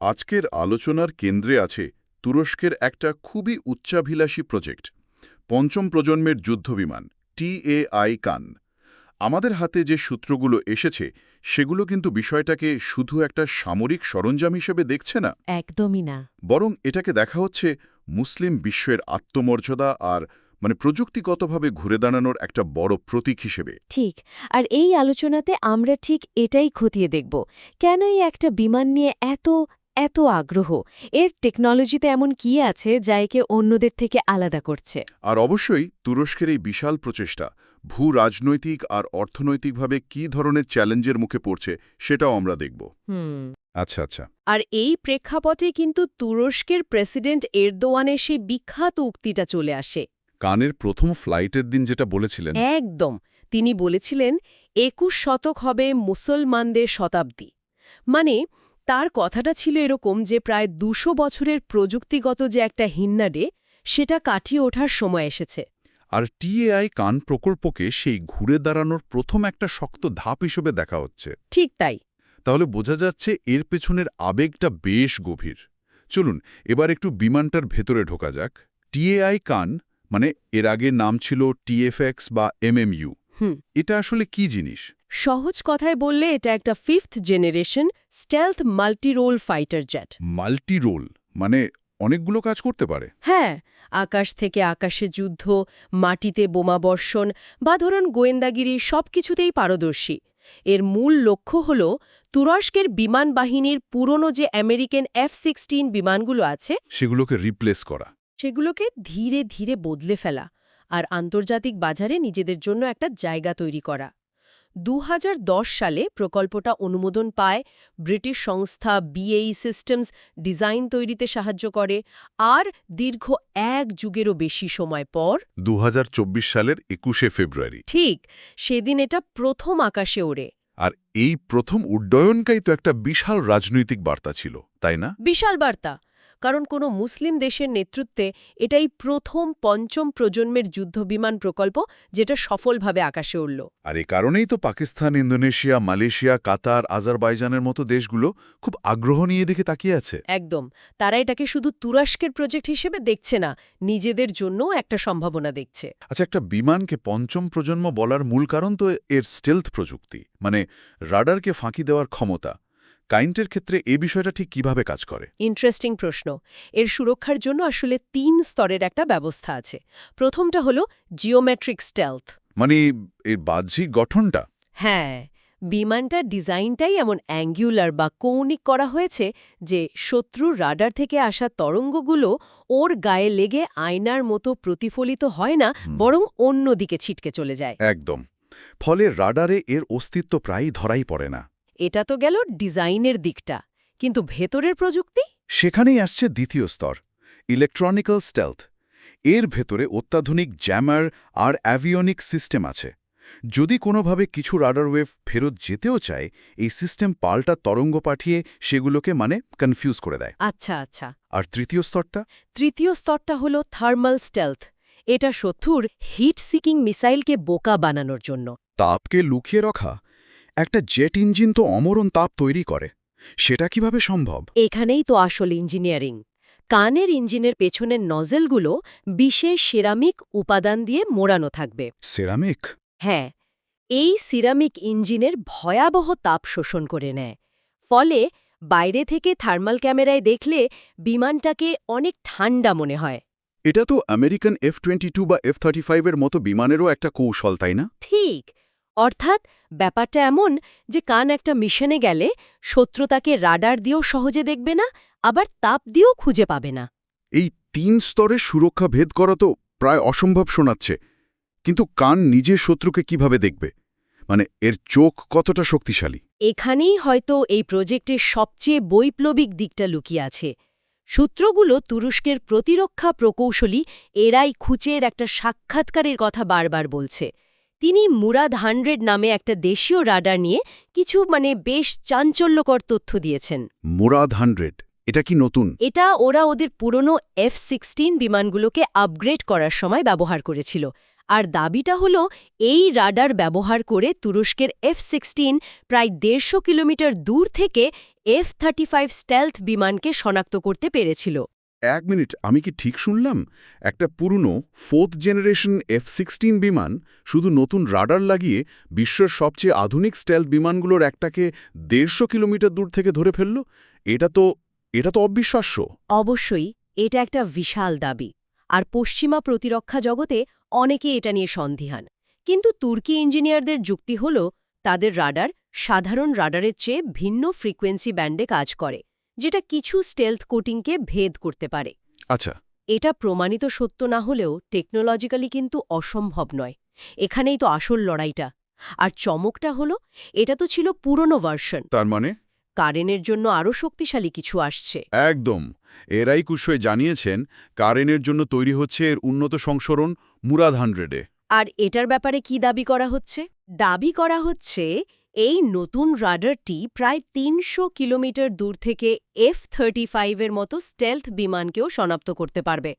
আজকের আলোচনার কেন্দ্রে আছে তুরস্কের একটা খুবই উচ্চাভিলাষী প্রজেক্ট পঞ্চম প্রজন্মের যুদ্ধবিমান টিএআই কান। আমাদের হাতে যে সূত্রগুলো এসেছে সেগুলো কিন্তু বিষয়টাকে শুধু একটা সামরিক সরঞ্জাম হিসেবে দেখছে না। একদমই না। বরং এটাকে দেখা হচ্ছে মুসলিম বিশ্বের আত্মমর্যাদা আর মানে প্রযুক্তিগতভাবে ঘুরে দাঁড়ানোর একটা বড় প্রতীক হিসেবে। ঠিক আর এই আলোচনাতে আমরা ঠিক এটাই খতিয়ে দেখব কেন এই একটা বিমান নিয়ে এত এত আগ্রহ এর টেকনোলজিতে এমন কি আছে যা একে অন্যদের থেকে আলাদা করছে? আর অবশ্যই তুরস্কের এই বিশাল প্রচেষ্টা ভূ রাজনৈতিক আর অর্থনৈতিকভাবে কি ধরনের চ্যালেঞ্জের মুখে পড়ছে সেটাও আমরা দেখব। আচ্ছা আচ্ছা। আর এই প্রেক্ষাপটে কিন্তু তুরস্কের প্রেসিডেন্ট এরদোয়ানের সেই বিখ্যাত উক্তিটা চলে আসে। কানের প্রথম ফ্লাইটের দিন যেটা বলেছিলেন। একদম। তিনি বলেছিলেন একুশ শতক হবে মুসলমানদের শতাব্দী। মানে তার কথাটা ছিল এরকম যে প্রায় দুশো বছরের প্রযুক্তিগত যে একটা হিন্নাডে সেটা কাটিয়ে ওঠার সময় এসেছে। আর টিএআই কান প্রকল্পকে সেই ঘুরে দাঁড়ানোর প্রথম একটা শক্ত ধাপ হিসেবে দেখা হচ্ছে। ঠিক তাই। তাহলে বোঝা যাচ্ছে এর পেছনের আবেগটা বেশ গভীর। চলুন এবার একটু বিমানটার ভেতরে ঢোকা যাক। টিএআই কান মানে এর আগে নাম ছিল টিএফএক্স বা এমএমইউ এটা আসলে কি জিনিস? সহজ কথায় বললে এটা একটা fifth generation stealth multirole fighter jet multi role মানে অনেকগুলো কাজ করতে পারে। হ্যাঁ আকাশ থেকে আকাশে যুদ্ধ মাটিতে বোমাবর্ষণ বা ধরুন গোয়েন্দাগিরি সবকিছুতেই পারদর্শী। এর মূল লক্ষ্য হল তুরস্কের বিমান বাহিনীর পুরনো যে আমেরিকান এফ সিক্সটিন বিমানগুলো আছে সেগুলোকে রিপ্লেস করা। সেগুলোকে ধীরে ধীরে বদলে ফেলা। আর আন্তর্জাতিক বাজারে নিজেদের জন্য একটা জায়গা তৈরি করা। দু হাজার দশ সালে প্রকল্পটা অনুমোদন পায় ব্রিটিশ সংস্থা বিএই সিস্টেমস ডিজাইন তৈরিতে সাহায্য করে আর দীর্ঘ এক যুগেরও বেশি সময় পর দু হাজার চব্বিশ সালের একুশে ফেব্রুয়ারি। ঠিক সেদিন এটা প্রথম আকাশে ওড়ে। আর এই প্রথম উড্ডয়নকাই তো একটা বিশাল রাজনৈতিক বার্তা ছিল তাই না? বিশাল বার্তা। কারণ কোনো মুসলিম দেশের নেতৃত্বে এটাই প্রথম পঞ্চম প্রজন্মের যুদ্ধবিমান প্রকল্প যেটা সফলভাবে আকাশে উঠল আর এ কারণেই তো পাকিস্তান ইন্দোনেশিয়া মালয়েশিয়া কাতার আজারবাইজানের মতো দেশগুলো খুব আগ্রহ নিয়ে দিকে তাকিয়ে আছে। একদম। তারা এটাকে শুধু তুরস্কের প্রজেক্ট হিসেবে দেখছে না নিজেদের জন্যও একটা সম্ভাবনা দেখছে। আচ্ছা একটা বিমানকে পঞ্চম প্রজন্ম বলার মূল কারণ তো এর স্টেলথ প্রযুক্তি মানে রাডারকে ফাঁকি দেওয়ার ক্ষমতা। কাইন্টের ক্ষেত্রে এ বিষয়টা ঠিক কীভাবে কাজ করে? ইন্টারেস্টিং প্রশ্ন। এর সুরক্ষার জন্য আসলে তিন স্তরের একটা ব্যবস্থা আছে। প্রথমটা হলো জিওমেট্রিক স্টেলথ। মানে এর বাহ্যিক গঠনটা? হ্যাঁ বিমানটার ডিজাইনটাই এমন অ্যাঙ্গুলার বা কৌণিক করা হয়েছে যে শত্রুর রাডার থেকে আসা তরঙ্গগুলো ওর গায়ে লেগে আয়নার মতো প্রতিফলিত হয় না বরং অন্য দিকে ছিটকে চলে যায়। একদম। ফলে রাডারে এর অস্তিত্ব প্রায়ই ধরাই পড়ে না। এটা তো গেল ডিজাইনের দিকটা। কিন্তু ভেতরের প্রযুক্তি? সেখানেই আসছে দ্বিতীয় স্তর ইলেকট্রনিক্যাল স্টেলথ এর ভেতরে অত্যাধুনিক জ্যামার আর অ্যাভিওনিক সিস্টেম আছে। যদি কোনোভাবে কিছু রাডার ওয়েভ ফেরত যেতেও চায় এই সিস্টেম পাল্টা তরঙ্গ পাঠিয়ে সেগুলোকে মানে কনফিউজ করে দেয়। আচ্ছা আচ্ছা। আর তৃতীয় স্তরটা? তৃতীয় স্তরটা হল থার্মাল স্টেলথ এটা শত্রুর হিট সিকিং মিসাইলকে বোকা বানানোর জন্য। তাপকে লুকিয়ে রাখা একটা জেট ইঞ্জিন তো অমরণ তাপ তৈরি করে। সেটা কীভাবে সম্ভব? এখানেই তো আসল ইঞ্জিনিয়ারিং। কানের ইঞ্জিনের পেছনের নজেলগুলো বিশেষ সেরামিক উপাদান দিয়ে মোড়ানো থাকবে। সেরামিক? হ্যাঁ এই সিরামিক ইঞ্জিনের ভয়াবহ তাপ শোষণ করে নেয়। ফলে বাইরে থেকে থার্মাল ক্যামেরায় দেখলে বিমানটাকে অনেক ঠান্ডা মনে হয়। এটা তো আমেরিকান এফ টোয়েন্টি টু বা এফ থার্টি ফাইভের মতো বিমানেরও একটা কৌশল তাই না? ঠিক অর্থাৎ ব্যাপারটা এমন যে কান একটা মিশনে গেলে শত্রু তাকে রাডার দিয়েও সহজে দেখবে না আবার তাপ দিয়েও খুঁজে পাবে না। এই তিন স্তরের সুরক্ষা ভেদ করা তো প্রায় অসম্ভব শোনাচ্ছে কিন্তু কান নিজে শত্রুকে কীভাবে দেখবে? মানে এর চোখ কতটা শক্তিশালী? এখানেই হয়তো এই প্রজেক্টের সবচেয়ে বৈপ্লবিক দিকটা লুকিয়ে আছে। সূত্রগুলো তুরস্কের প্রতিরক্ষা প্রকৌশলী এরাই খুচের একটা সাক্ষাৎকারের কথা বারবার বলছে। তিনি মুরাদ হান্ড্রেড নামে একটা দেশীয় রাডার নিয়ে কিছু মানে বেশ চাঞ্চল্যকর তথ্য দিয়েছেন। মুরাদ হান্ড্রেড এটা কি নতুন? এটা ওরা ওদের পুরনো এফ সিক্সটিন বিমানগুলোকে আপগ্রেড করার সময় ব্যবহার করেছিল। আর দাবিটা হলো এই রাডার ব্যবহার করে তুরস্কের এফ সিক্সটিন প্রায় দেড়শো কিলোমিটার দূর থেকে এফ থার্টি ফাইভ স্টেলথ বিমানকে শনাক্ত করতে পেরেছিল। এক মিনিট, আমি কি ঠিক শুনলাম? একটা পুরনো ফোর্থ জেনারেশন এফ সিক্সটিন বিমান শুধু নতুন রাডার লাগিয়ে বিশ্বের সবচেয়ে আধুনিক স্টেলথ বিমানগুলোর একটাকে দেড়শো কিলোমিটার দূর থেকে ধরে ফেলল? এটা তো এটা তো অবিশ্বাস্য। অবশ্যই, এটা একটা বিশাল দাবি, আর পশ্চিমা প্রতিরক্ষা জগতে অনেকে এটা নিয়ে সন্দিহান। কিন্তু তুর্কি ইঞ্জিনিয়ারদের যুক্তি হল, তাদের রাডার সাধারণ রাডারের চেয়ে ভিন্ন ফ্রিকোয়েন্সি ব্যান্ডে কাজ করে। যেটা কিছু স্টেলথ কোটিংকে ভেদ করতে পারে। আচ্ছা। এটা প্রমাণিত সত্য না হলেও টেকনোলজিক্যালি কিন্তু অসম্ভব নয়। এখানেই তো আসল লড়াইটা। আর চমকটা হলো এটা তো ছিল পুরনো ভার্সন তার মানে? কারেনের জন্য আরও শক্তিশালী কিছু আসছে। একদম। এরাই কুশয় জানিয়েছেন কারেনের জন্য তৈরি হচ্ছে এর উন্নত সংস্করণ মুরাদ হান্ড্রেডে। আর এটার ব্যাপারে কি দাবি করা হচ্ছে? দাবি করা হচ্ছে এই নতুন রাডারটি প্রায় তিনশো কিলোমিটার দূর থেকে এফ থার্টি ফাইভের মতো স্টেলথ বিমানকেও শনাক্ত করতে পারবে।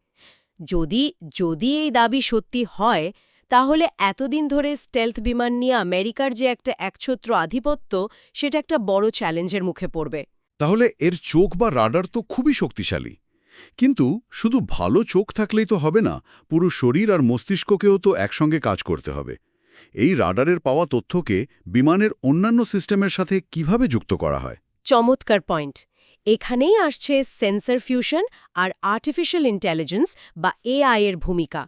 যদি যদি এই দাবি সত্যি হয়, তাহলে এতদিন ধরে স্টেলথ বিমান নিয়ে আমেরিকার যে একটা একছত্র আধিপত্য, সেটা একটা বড় চ্যালেঞ্জের মুখে পড়বে। তাহলে এর চোখ বা রাডার তো খুবই শক্তিশালী। কিন্তু শুধু ভালো চোখ থাকলেই তো হবে না, পুরো শরীর আর মস্তিষ্ককেও তো একসঙ্গে কাজ করতে হবে। এই রাডারের পাওয়া তথ্যকে বিমানের অন্যান্য সিস্টেমের সাথে কীভাবে যুক্ত করা হয়? চমৎকার পয়েন্ট। এখানেই আসছে সেন্সর ফিউশন আর আর্টিফিশিয়াল ইন্টেলিজেন্স বা এআই এর ভূমিকা।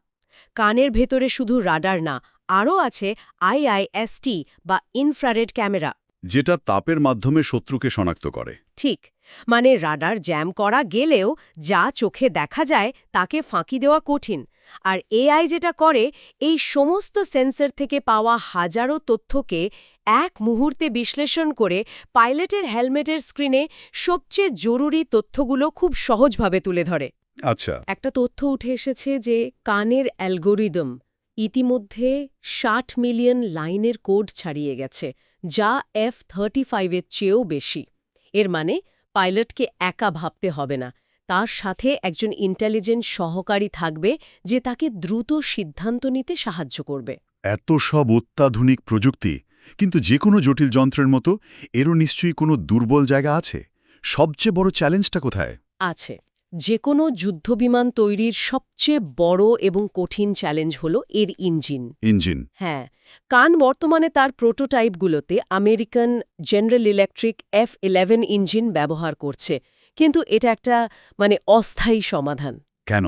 কানের ভেতরে শুধু রাডার না আরও আছে আইআইএসটি বা ইনফ্রারেড ক্যামেরা। যেটা তাপের মাধ্যমে শত্রুকে শনাক্ত করে। ঠিক মানে রাডার জ্যাম করা গেলেও যা চোখে দেখা যায় তাকে ফাঁকি দেওয়া কঠিন। আর এআই যেটা করে এই সমস্ত সেন্সর থেকে পাওয়া হাজারো তথ্যকে এক মুহূর্তে বিশ্লেষণ করে পাইলটের হেলমেটের স্ক্রিনে সবচেয়ে জরুরি তথ্যগুলো খুব সহজভাবে তুলে ধরে। আচ্ছা। একটা তথ্য উঠে এসেছে যে কানের অ্যালগোরিদম ইতিমধ্যে ষাট মিলিয়ন লাইনের কোড ছাড়িয়ে গেছে যা এফ থার্টি ফাইভের চেয়েও বেশি। এর মানে পাইলটকে একা ভাবতে হবে না। তার সাথে একজন ইন্টেলিজেন্ট সহকারী থাকবে যে তাকে দ্রুত সিদ্ধান্ত নিতে সাহায্য করবে। এত সব অত্যাধুনিক প্রযুক্তি কিন্তু যে কোনো জটিল যন্ত্রের মতো এরও নিশ্চয়ই কোনো দুর্বল জায়গা আছে। সবচেয়ে বড় চ্যালেঞ্জটা কোথায়? আছে। যে কোনো যুদ্ধবিমান তৈরির সবচেয়ে বড় এবং কঠিন চ্যালেঞ্জ হল এর ইঞ্জিন। ইঞ্জিন। হ্যাঁ কান বর্তমানে তার প্রোটোটাইপগুলোতে American General Electric F eleven engine ব্যবহার করছে। কিন্তু এটা একটা মানে অস্থায়ী সমাধান। কেন?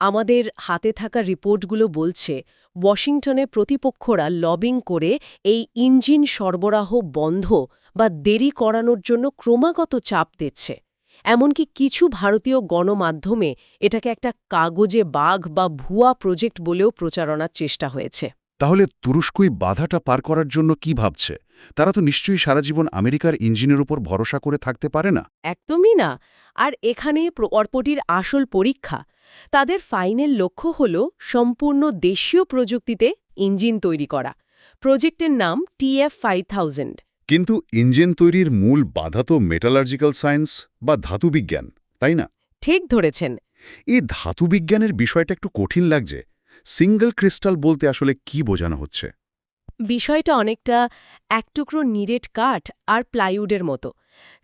আমাদের হাতে থাকা রিপোর্টগুলো বলছে ওয়াশিংটনে প্রতিপক্ষরা লবিং করে এই ইঞ্জিন সরবরাহ বন্ধ বা দেরি করানোর জন্য ক্রমাগত চাপ দিচ্ছে। এমনকি কিছু ভারতীয় গণমাধ্যমে এটাকে একটা কাগজে বাঘ বা ভুয়া প্রজেক্ট বলেও প্রচারণার চেষ্টা হয়েছে। তাহলে তুরস্কই বাধাটা পার করার জন্য কি ভাবছে? তারা তো নিশ্চয়ই সারা জীবন আমেরিকার ইঞ্জিনের উপর ভরসা করে থাকতে পারে না। একদমই না। আর এখানে অর্পটির আসল পরীক্ষা। তাদের ফাইনাল লক্ষ্য হল সম্পূর্ণ দেশীয় প্রযুক্তিতে ইঞ্জিন তৈরি করা। প্রজেক্টের নাম টিএফ ফাইভ থাউজেন্ড। কিন্তু ইঞ্জিন তৈরির মূল বাধা তো মেটালার্জিক্যাল সায়েন্স বা ধাতুবিজ্ঞান তাই না? ঠিক ধরেছেন। এই ধাতুবিজ্ঞানের বিষয়টা একটু কঠিন লাগছে। সিঙ্গল ক্রিস্টাল বলতে আসলে কি বোঝানো হচ্ছে? বিষয়টা অনেকটা এক টুকরো নিরেট কাঠ আর প্লাইউডের মতো।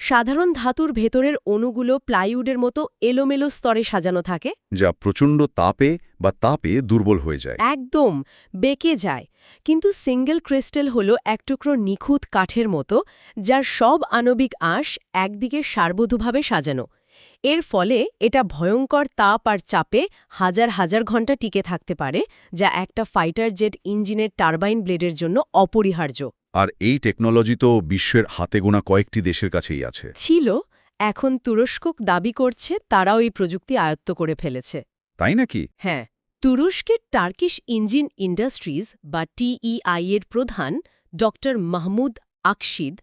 সাধারণ ধাতুর ভেতরের অণুগুলো প্লাইউডের মতো এলোমেলো স্তরে সাজানো থাকে। যা প্রচণ্ড তাপে বা তাপে দুর্বল হয়ে যায়। একদম বেঁকে যায়। কিন্তু সিঙ্গেল ক্রিস্টাল হল এক টুকরো নিখুঁত কাঠের মতো যার সব আণবিক আঁশ একদিকে সার্বধুভাবে সাজানো। এর ফলে এটা ভয়ঙ্কর তাপ আর চাপে হাজার হাজার ঘণ্টা টিকে থাকতে পারে যা একটা ফাইটার জেট ইঞ্জিনের টারবাইন ব্লেডের জন্য অপরিহার্য। আর এই টেকনোলজি তো বিশ্বের হাতে গোনা কয়েকটি দেশের কাছেই আছে। ছিল এখন তুরস্ক দাবি করছে তারাও এই প্রযুক্তি আয়ত্ত করে ফেলেছে। তাই নাকি? হ্যাঁ তুরস্কের টার্কিশ ইঞ্জিন ইন্ডাস্ট্রিজ বা টিইআই এর প্রধান ড মাহমুদ আকশিদ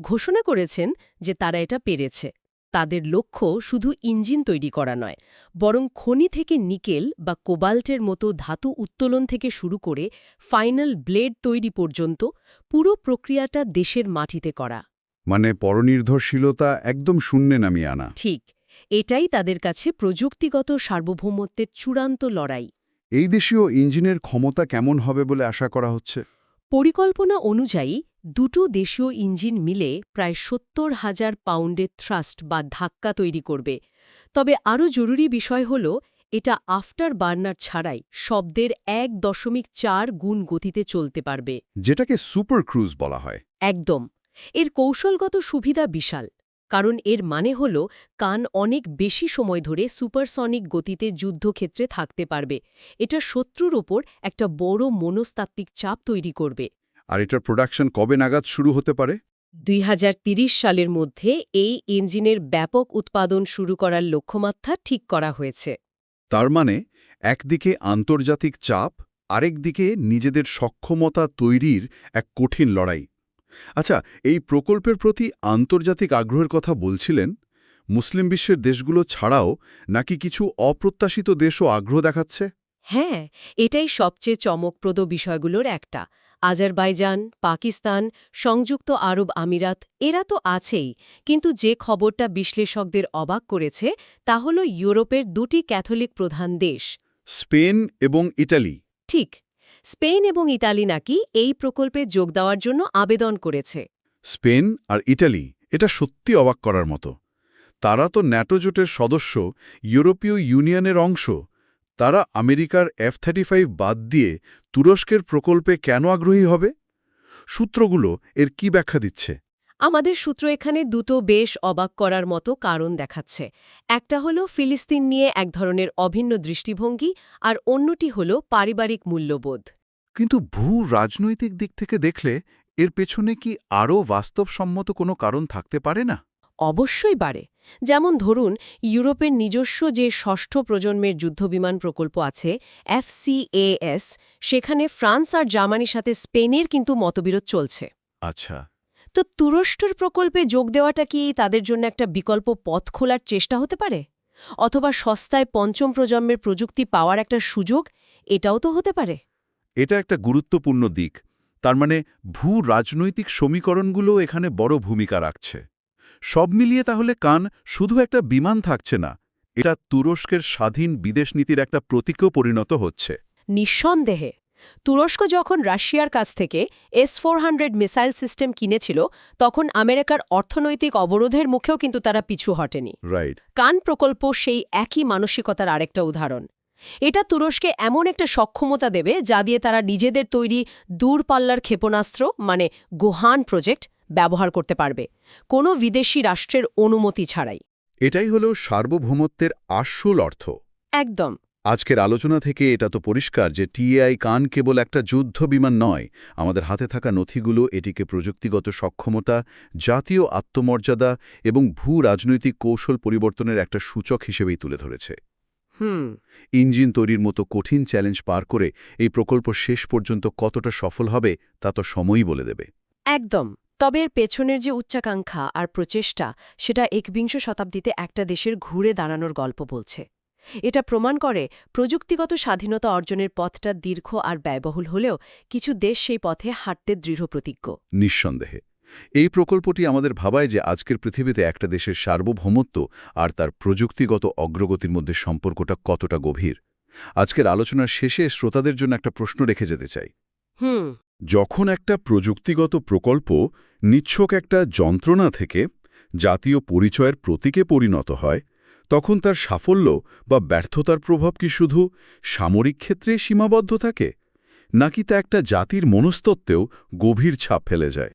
ঘোষণা করেছেন যে তারা এটা পেরেছে। তাদের লক্ষ্য শুধু ইঞ্জিন তৈরি করা নয় বরং খনি থেকে নিকেল বা কোবাল্টের মতো ধাতু উত্তোলন থেকে শুরু করে ফাইনাল ব্লেড তৈরি পর্যন্ত পুরো প্রক্রিয়াটা দেশের মাটিতে করা। মানে পরনির্ভরশীলতা একদম শূন্যে নামিয়ে আনা। ঠিক এটাই তাদের কাছে প্রযুক্তিগত সার্বভৌমত্বের চূড়ান্ত লড়াই। এই দেশীয় ইঞ্জিনের ক্ষমতা কেমন হবে বলে আশা করা হচ্ছে? পরিকল্পনা অনুযায়ী দুটো দেশীয় ইঞ্জিন মিলে প্রায় সত্তর হাজার পাউন্ডের থ্রাস্ট বা ধাক্কা তৈরি করবে। তবে আরও জরুরি বিষয় হল এটা আফটার বার্নার ছাড়াই শব্দের এক দশমিক চার গুণ গতিতে চলতে পারবে। যেটাকে সুপার ক্রুজ বলা হয়। একদম। এর কৌশলগত সুবিধা বিশাল কারণ এর মানে হল কান অনেক বেশি সময় ধরে সুপারসনিক গতিতে যুদ্ধক্ষেত্রে থাকতে পারবে। এটা শত্রুর ওপর একটা বড় মনস্তাত্ত্বিক চাপ তৈরি করবে। আর এটার প্রোডাকশন কবে নাগাদ শুরু হতে পারে? দুই সালের মধ্যে এই ইঞ্জিনের ব্যাপক উৎপাদন শুরু করার লক্ষ্যমাত্রা ঠিক করা হয়েছে। তার মানে একদিকে আন্তর্জাতিক চাপ আরেকদিকে নিজেদের সক্ষমতা তৈরির এক কঠিন লড়াই। আচ্ছা এই প্রকল্পের প্রতি আন্তর্জাতিক আগ্রহের কথা বলছিলেন? মুসলিম বিশ্বের দেশগুলো ছাড়াও নাকি কিছু অপ্রত্যাশিত দেশও আগ্রহ দেখাচ্ছে? হ্যাঁ এটাই সবচেয়ে চমকপ্রদ বিষয়গুলোর একটা। আজারবাইজান পাকিস্তান সংযুক্ত আরব আমিরাত এরা তো আছেই কিন্তু যে খবরটা বিশ্লেষকদের অবাক করেছে তা হল ইউরোপের দুটি ক্যাথলিক প্রধান দেশ। স্পেন এবং ইটালি ঠিক স্পেন এবং ইতালি নাকি এই প্রকল্পে যোগ দেওয়ার জন্য আবেদন করেছে। স্পেন আর ইটালি এটা সত্যি অবাক করার মতো। তারা তো ন্যাটো জোটের সদস্য ইউরোপীয় ইউনিয়নের অংশ তারা আমেরিকার এফ থার্টি বাদ দিয়ে তুরস্কের প্রকল্পে কেন আগ্রহী হবে? সূত্রগুলো এর কি ব্যাখ্যা দিচ্ছে? আমাদের সূত্র এখানে দুটো বেশ অবাক করার মতো কারণ দেখাচ্ছে। একটা হল ফিলিস্তিন নিয়ে এক ধরনের অভিন্ন দৃষ্টিভঙ্গি আর অন্যটি হল পারিবারিক মূল্যবোধ। কিন্তু ভূ রাজনৈতিক দিক থেকে দেখলে এর পেছনে কি আরও বাস্তবসম্মত কোনো কারণ থাকতে পারে না? অবশ্যই বাড়ে যেমন ধরুন ইউরোপের নিজস্ব যে ষষ্ঠ প্রজন্মের যুদ্ধবিমান প্রকল্প আছে এফসিএএস সেখানে ফ্রান্স আর জার্মানির সাথে স্পেনের কিন্তু মতবিরোধ চলছে। আচ্ছা। তো তুরস্কর প্রকল্পে যোগ দেওয়াটা কি তাদের জন্য একটা বিকল্প পথ খোলার চেষ্টা হতে পারে? অথবা সস্তায় পঞ্চম প্রজন্মের প্রযুক্তি পাওয়ার একটা সুযোগ এটাও তো হতে পারে? এটা একটা গুরুত্বপূর্ণ দিক। তার মানে ভূ রাজনৈতিক সমীকরণগুলো এখানে বড় ভূমিকা রাখছে। সব মিলিয়ে তাহলে কান শুধু একটা বিমান থাকছে না এটা তুরস্কের স্বাধীন বিদেশ নীতির একটা প্রতীকও পরিণত হচ্ছে। নিঃসন্দেহে তুরস্ক যখন রাশিয়ার কাছ থেকে S four hundred missile system কিনেছিল তখন আমেরিকার অর্থনৈতিক অবরোধের মুখেও কিন্তু তারা পিছু হটেনি। রাইট কান প্রকল্প সেই একই মানসিকতার আরেকটা উদাহরণ। এটা তুরস্কে এমন একটা সক্ষমতা দেবে যা দিয়ে তারা নিজেদের তৈরি দূরপাল্লার ক্ষেপণাস্ত্র মানে গোহান প্রজেক্ট ব্যবহার করতে পারবে। কোনো বিদেশি রাষ্ট্রের অনুমতি ছাড়াই। এটাই হল সার্বভৌমত্বের আসল অর্থ। একদম। আজকের আলোচনা থেকে এটা তো পরিষ্কার যে টিএআই কান কেবল একটা যুদ্ধ বিমান নয় আমাদের হাতে থাকা নথিগুলো এটিকে প্রযুক্তিগত সক্ষমতা জাতীয় আত্মমর্যাদা এবং ভূ রাজনৈতিক কৌশল পরিবর্তনের একটা সূচক হিসেবেই তুলে ধরেছে। ইঞ্জিন তৈরির মতো কঠিন চ্যালেঞ্জ পার করে এই প্রকল্প শেষ পর্যন্ত কতটা সফল হবে তা তো সময়ই বলে দেবে। একদম। তবে এর পেছনের যে উচ্চাকাঙ্ক্ষা আর প্রচেষ্টা সেটা একবিংশ শতাব্দীতে একটা দেশের ঘুরে দাঁড়ানোর গল্প বলছে। এটা প্রমাণ করে প্রযুক্তিগত স্বাধীনতা অর্জনের পথটা দীর্ঘ আর ব্যয়বহুল হলেও কিছু দেশ সেই পথে হাঁটতে দৃঢ় প্রতিজ্ঞ নিঃসন্দেহে। এই প্রকল্পটি আমাদের ভাবায় যে আজকের পৃথিবীতে একটা দেশের সার্বভৌমত্ব আর তার প্রযুক্তিগত অগ্রগতির মধ্যে সম্পর্কটা কতটা গভীর। আজকের আলোচনার শেষে শ্রোতাদের জন্য একটা প্রশ্ন রেখে যেতে চাই। যখন একটা প্রযুক্তিগত প্রকল্প নিচ্ছক একটা যন্ত্রণা থেকে জাতীয় পরিচয়ের প্রতীকে পরিণত হয় তখন তার সাফল্য বা ব্যর্থতার প্রভাব কি শুধু সামরিক ক্ষেত্রে সীমাবদ্ধ থাকে নাকি তা একটা জাতির মনস্তত্ত্বেও গভীর ছাপ ফেলে যায়?